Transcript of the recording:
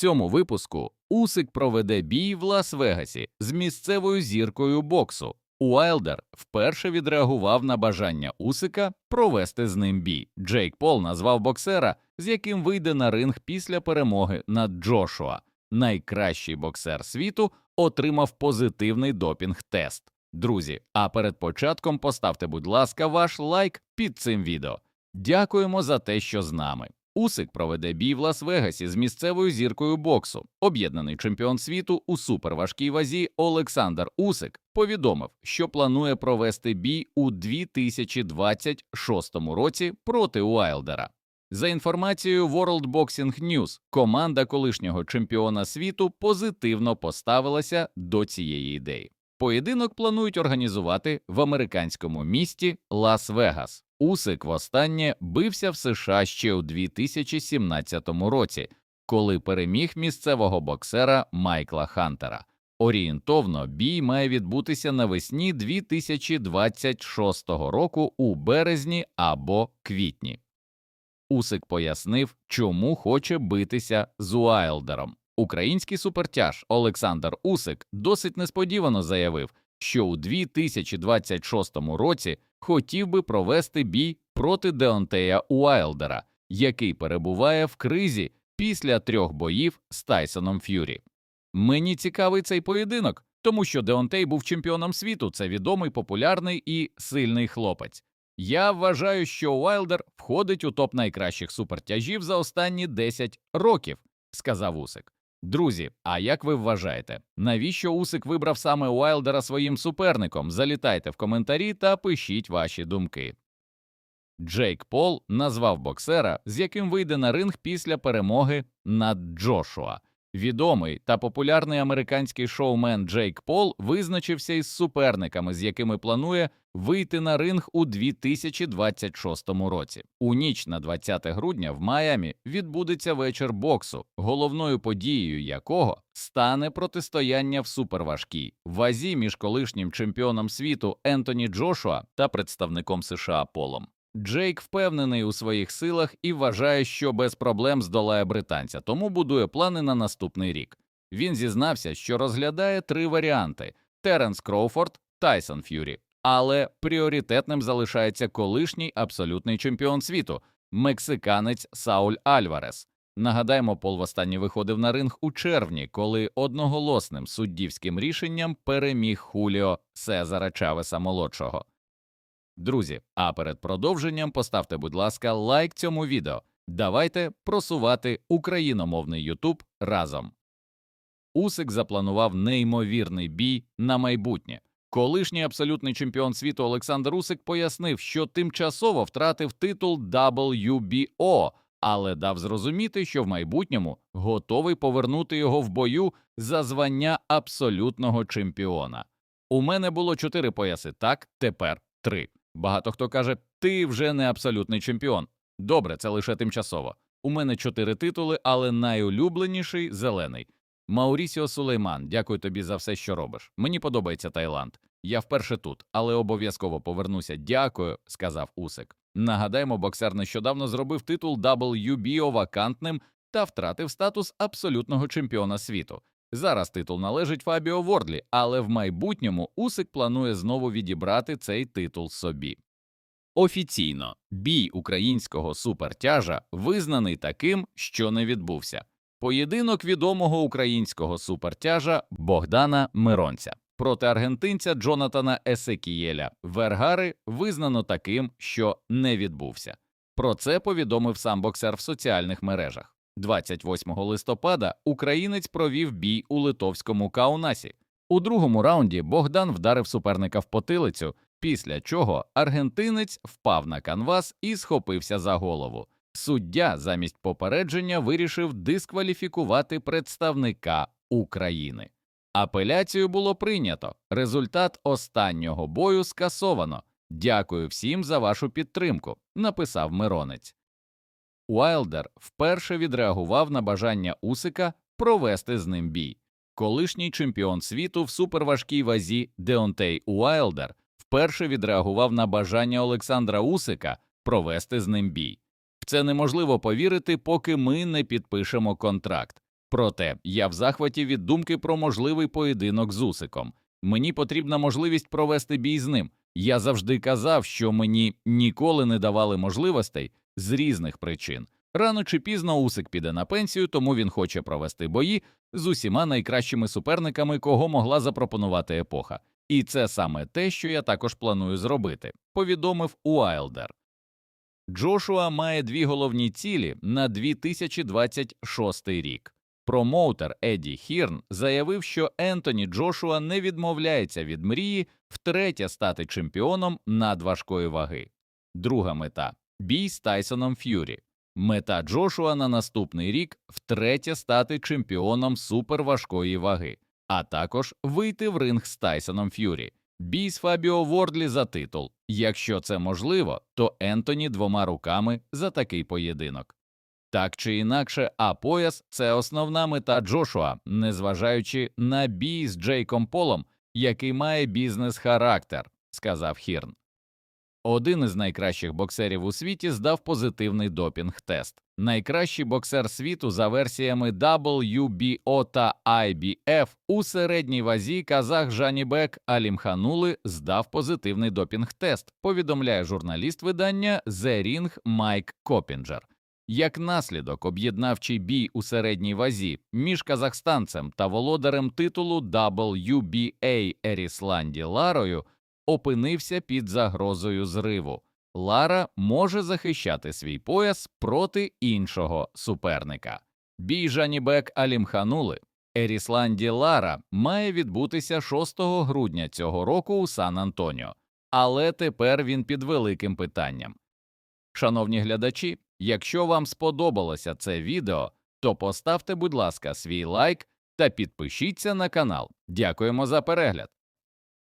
цьому випуску Усик проведе бій в Лас-Вегасі з місцевою зіркою боксу. Уайлдер вперше відреагував на бажання Усика провести з ним бій. Джейк Пол назвав боксера, з яким вийде на ринг після перемоги над Джошуа. Найкращий боксер світу отримав позитивний допінг-тест. Друзі, а перед початком поставте, будь ласка, ваш лайк під цим відео. Дякуємо за те, що з нами. Усик проведе бій в Лас-Вегасі з місцевою зіркою боксу. Об'єднаний чемпіон світу у суперважкій вазі Олександр Усик повідомив, що планує провести бій у 2026 році проти Уайлдера. За інформацією World Boxing News, команда колишнього чемпіона світу позитивно поставилася до цієї ідеї. Поєдинок планують організувати в американському місті Лас-Вегас. Усик востаннє бився в США ще у 2017 році, коли переміг місцевого боксера Майкла Хантера. Орієнтовно бій має відбутися навесні 2026 року у березні або квітні. Усик пояснив, чому хоче битися з Уайлдером. Український супертяж Олександр Усик досить несподівано заявив, що у 2026 році хотів би провести бій проти Деонтея Уайлдера, який перебуває в кризі після трьох боїв з Тайсоном Ф'юрі. Мені цікавий цей поєдинок, тому що Деонтей був чемпіоном світу, це відомий, популярний і сильний хлопець. Я вважаю, що Уайлдер входить у топ найкращих супертяжів за останні 10 років, сказав Усик. Друзі, а як ви вважаєте, навіщо Усик вибрав саме Уайлдера своїм суперником? Залітайте в коментарі та пишіть ваші думки. Джейк Пол назвав боксера, з яким вийде на ринг після перемоги над Джошуа. Відомий та популярний американський шоумен Джейк Пол визначився із суперниками, з якими планує вийти на ринг у 2026 році. У ніч на 20 грудня в Майамі відбудеться вечір боксу, головною подією якого стане протистояння в суперважкій вазі між колишнім чемпіоном світу Ентоні Джошуа та представником США Полом. Джейк впевнений у своїх силах і вважає, що без проблем здолає британця, тому будує плани на наступний рік. Він зізнався, що розглядає три варіанти: Теренс Кроуфорд, Тайсон Ф'юрі. Але пріоритетним залишається колишній абсолютний чемпіон світу, мексиканець Сауль Альварес. Нагадаємо, Пол востаннє виходив на ринг у червні, коли одноголосним суддівським рішенням переміг Хуліо Сезара Чавеса молодшого. Друзі, а перед продовженням поставте, будь ласка, лайк цьому відео. Давайте просувати україномовний Ютуб разом. Усик запланував неймовірний бій на майбутнє. Колишній абсолютний чемпіон світу Олександр Усик пояснив, що тимчасово втратив титул WBO, але дав зрозуміти, що в майбутньому готовий повернути його в бою за звання абсолютного чемпіона. У мене було чотири пояси, так тепер три. Багато хто каже, ти вже не абсолютний чемпіон. Добре, це лише тимчасово. У мене чотири титули, але найулюбленіший зелений. Маурісіо Сулейман, дякую тобі за все, що робиш. Мені подобається Таїланд. Я вперше тут, але обов'язково повернуся. Дякую, сказав Усик. Нагадаємо, боксер нещодавно зробив титул WBO вакантним та втратив статус абсолютного чемпіона світу. Зараз титул належить Фабіо Вордлі, але в майбутньому Усик планує знову відібрати цей титул собі. Офіційно бій українського супертяжа визнаний таким, що не відбувся. Поєдинок відомого українського супертяжа Богдана Миронця проти аргентинця Джонатана Есекієля Вергари визнано таким, що не відбувся. Про це повідомив сам боксер в соціальних мережах. 28 листопада українець провів бій у литовському Каунасі. У другому раунді Богдан вдарив суперника в потилицю, після чого аргентинець впав на канвас і схопився за голову. Суддя замість попередження вирішив дискваліфікувати представника України. Апеляцію було прийнято. Результат останнього бою скасовано. Дякую всім за вашу підтримку, написав Миронець. Уайлдер вперше відреагував на бажання Усика провести з ним бій. Колишній чемпіон світу в суперважкій вазі Деонтей Уайлдер вперше відреагував на бажання Олександра Усика провести з ним бій. В це неможливо повірити, поки ми не підпишемо контракт. Проте я в захваті від думки про можливий поєдинок з Усиком. Мені потрібна можливість провести бій з ним. Я завжди казав, що мені ніколи не давали можливостей з різних причин. Рано чи пізно Усик піде на пенсію, тому він хоче провести бої з усіма найкращими суперниками, кого могла запропонувати епоха. І це саме те, що я також планую зробити, повідомив Уайлдер. Джошуа має дві головні цілі на 2026 рік. Промоутер Едді Хірн заявив, що Ентоні Джошуа не відмовляється від мрії втретє стати чемпіоном надважкої ваги. Друга мета бій з Тайсоном Ф'юрі. Мета Джошуа на наступний рік втретє стати чемпіоном суперважкої ваги, а також вийти в ринг з Тайсоном Ф'юрі. Бій з Фабіо Вордлі за титул. Якщо це можливо, то Ентоні двома руками за такий поєдинок. Так чи інакше, а пояс це основна мета Джошуа, незважаючи на бій з Джейком Полом, який має бізнес-характер, сказав Хірн. Один із найкращих боксерів у світі здав позитивний допінг-тест. Найкращий боксер світу за версіями WBO та IBF у середній вазі казах Жанібек Алімханули здав позитивний допінг-тест, повідомляє журналіст видання The Ring Майк Копінджер. Як наслідок, об'єднавчий бій у середній вазі між казахстанцем та володарем титулу WBA Ерісланді Ларою опинився під загрозою зриву. Лара може захищати свій пояс проти іншого суперника. Бій Жанібек Алімханули Ерісланді Лара має відбутися 6 грудня цього року у Сан Антоніо, але тепер він під великим питанням. Шановні глядачі, якщо вам сподобалося це відео, то поставте, будь ласка, свій лайк та підпишіться на канал. Дякуємо за перегляд.